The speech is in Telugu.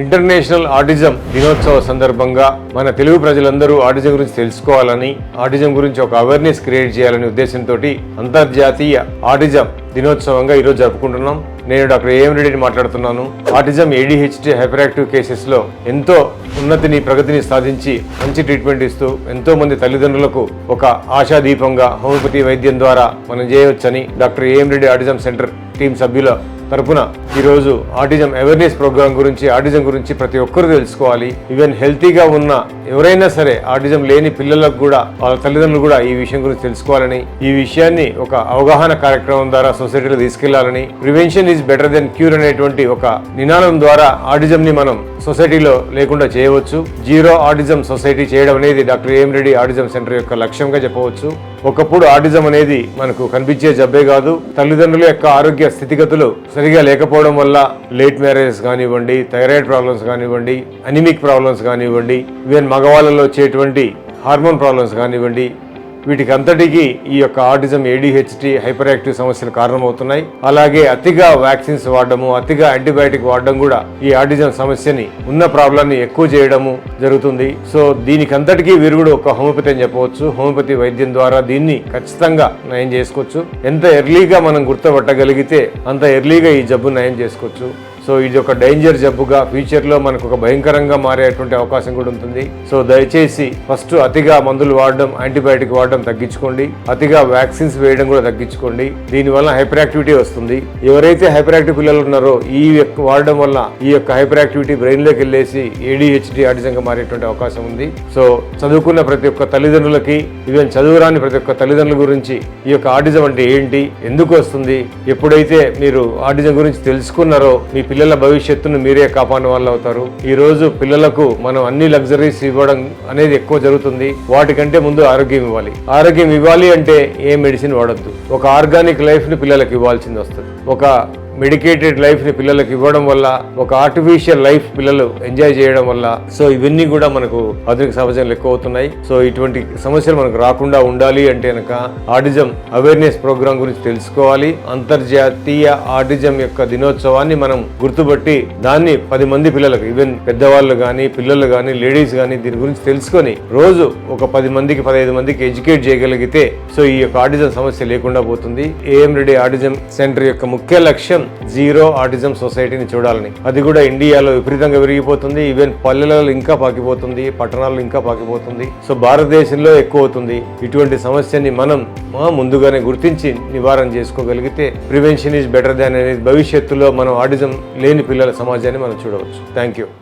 ఇంటర్నేషనల్ ఆటిజం దినోత్సవ సందర్భంగా మన తెలుగు ప్రజలందరూ ఆటిజం గురించి తెలుసుకోవాలని ఆటిజం గురించి ఒక అవేర్నెస్ క్రియేట్ చేయాలనే ఉద్దేశంతో అంతర్జాతీయ ఆటిజం దినోత్సవంగా ఈరోజు జరుపుకుంటున్నాం. నేను డాక్టర్ ఏఎం రెడ్డిని మాట్లాడుతున్నాను. ఆటిజం ఏడిహెచ్డి హైపర్ యాక్టివ్ కేసెస్లో ఎంతో ఉన్నతిని ప్రగతిని సాధించి మంచి ట్రీట్మెంట్ ఇస్తూ ఎంతో మంది తల్లిదండ్రులకు ఒక ఆశాదీపంగా హోమియోపతి వైద్యం ద్వారా మనం చేయవచ్చని doctor AM Reddy autism center team సభ్యుల తరపున ఈరోజు ఆటిజం అవేర్నెస్ ప్రోగ్రామ్ గురించి ఆటిజం గురించి ప్రతి ఒక్కరూ తెలుసుకోవాలి. ఈవెన్ హెల్తీగా ఉన్న ఎవరైనా సరే ఆటిజం లేని పిల్లలకు కూడా వాళ్ళ తల్లిదండ్రులు కూడా ఈ విషయం గురించి తెలుసుకోవాలని ఈ విషయాన్ని ఒక అవగాహన కార్యక్రమం ద్వారా సొసైటీలో తీసుకెళ్ళాలని prevention is better than cure అనేటువంటి ఒక నినాదం ద్వారా ఆటిజం ని మనం సొసైటీలో లేకుండా చేయవచ్చు. జీరో ఆటిజం సొసైటీ చేయడం అనేది డాక్టర్ ఏం రెడ్డి ఆటిజం సెంటర్ యొక్క లక్ష్యంగా చెప్పవచ్చు. ఒకప్పుడు ఆటిజం అనేది మనకు కనిపించే జబ్బే కాదు. తల్లిదండ్రుల యొక్క ఆరోగ్య స్థితిగతులు సరిగా లేకపోవడం వల్ల లేట్ మ్యారేజెస్ కానివ్వండి థైరాయిడ్ ప్రాబ్లమ్స్ కానివ్వండి అనిమిక్ ప్రాబ్లమ్స్ కానివ్వండి ఈవెన్ మగవాళ్ళలో వచ్చేటువంటి హార్మోన్ ప్రాబ్లమ్స్ కానివ్వండి వీటికి అంతటికి ఈ యొక్క ఆటిజం ఏడిహెచ్డి హైపర్ యాక్టివ్ సమస్యలు కారణమవుతున్నాయి. అలాగే అతిగా వ్యాక్సిన్స్ వాడడము అతిగా యాంటీబయాటిక్ వాడడం కూడా ఈ ఆటిజం సమస్యని ఉన్న ప్రాబ్లాన్ని ఎక్కువ చేయడము జరుగుతుంది. సో దీనికి అంతటికీ విరుగుడు ఒక హోమియోపతి అని చెప్పవచ్చు. హోమియోపతి వైద్యం ద్వారా దీన్ని ఖచ్చితంగా నయం చేసుకోవచ్చు. ఎంత ఎర్లీగా మనం గుర్తుపట్టగలిగితే అంత ఎర్లీగా ఈ జబ్బు నయం చేసుకోవచ్చు. సో ఇది ఒక డేంజర్ జబ్బుగా ఫ్యూచర్లో మనకు ఒక భయంకరంగా మారేటువంటి అవకాశం కూడా ఉంటుంది. సో దయచేసి ఫస్ట్ అతిగా మందులు వాడడం యాంటీబయాటిక్ వాడడం తగ్గించుకోండి. అతిగా వ్యాక్సిన్స్ వేయడం కూడా తగ్గించుకోండి. దీనివల్ల హైపర్ యాక్టివిటీ వస్తుంది. ఎవరైతే హైపర్ యాక్టివ్ పిల్లలు ఉన్నారో ఈ యొక్క వాడడం వల్ల ఈ యొక్క హైపర్ యాక్టివిటీ బ్రెయిన్లోకి వెళ్ళేసి ఏడిహెచ్డి ఆటిజంగా మారేటువంటి అవకాశం ఉంది. సో చదువుకున్న ప్రతి ఒక్క తల్లిదండ్రులకి ఈవెన్ చదువురాని ప్రతి ఒక్క తల్లిదండ్రుల గురించి ఈ యొక్క ఆటిజం అంటే ఏంటి ఎందుకు వస్తుంది ఎప్పుడైతే మీరు ఆటిజం గురించి తెలుసుకున్నారో మీ పిల్లల భవిష్యత్తును మీరే కాపాడిన వాళ్ళు అవుతారు. ఈరోజు పిల్లలకు మనం అన్ని లగ్జరీస్ ఇవ్వడం అనేది ఎక్కువ జరుగుతుంది. వాటికంటే ముందు ఆరోగ్యం ఇవ్వాలి. ఆరోగ్యం ఇవ్వాలి అంటే ఏ మెడిసిన్ వాడద్దు. ఒక ఆర్గానిక్ లైఫ్ని పిల్లలకు ఇవ్వాల్సింది వస్తుంది. ఒక మెడికేటెడ్ లైఫ్ని పిల్లలకు ఇవ్వడం వల్ల ఒక ఆర్టిఫిషియల్ లైఫ్ పిల్లలు ఎంజాయ్ చేయడం వల్ల సో ఇవన్నీ కూడా మనకు ఆధునిక సమాజంలో ఎక్కువ అవుతున్నాయి. సో ఇటువంటి సమస్యలు మనకు రాకుండా ఉండాలి అంటే కనుక ఆటిజం అవేర్నెస్ ప్రోగ్రామ్ గురించి తెలుసుకోవాలి. అంతర్జాతీయ ఆటిజం యొక్క దినోత్సవాన్ని మనం గుర్తుపట్టి దాన్ని పది మంది పిల్లలకు ఈవెన్ పెద్దవాళ్ళు కానీ పిల్లలు కానీ లేడీస్ కానీ దీని గురించి తెలుసుకొని రోజు ఒక పది మందికి పదహైదు మందికి ఎడ్యుకేట్ చేయగలిగితే సో ఈ యొక్క ఆటిజం సమస్య లేకుండా పోతుంది. ఏఎం రెడ్డి ఆటిజం సెంటర్ యొక్క ముఖ్య లక్ష్యం జీరో ఆటిజం సొసైటీని చూడాలని. అది కూడా ఇండియాలో విపరీతంగా విరిగిపోతుంది. ఈవెన్ పల్లెలలో ఇంకా పాకిపోతుంది. పట్టణాల్లో ఇంకా పాకిపోతుంది. సో భారతదేశంలో ఎక్కువ అవుతుంది. ఇటువంటి సమస్యని మనం ముందుగానే గుర్తించి నివారణ చేసుకోగలిగితే ప్రివెన్షన్ ఈజ్ బెటర్ దాన్ అనేది భవిష్యత్తులో మనం ఆటిజం లేని పిల్లల సమాజాన్ని మనం చూడవచ్చు. Thank you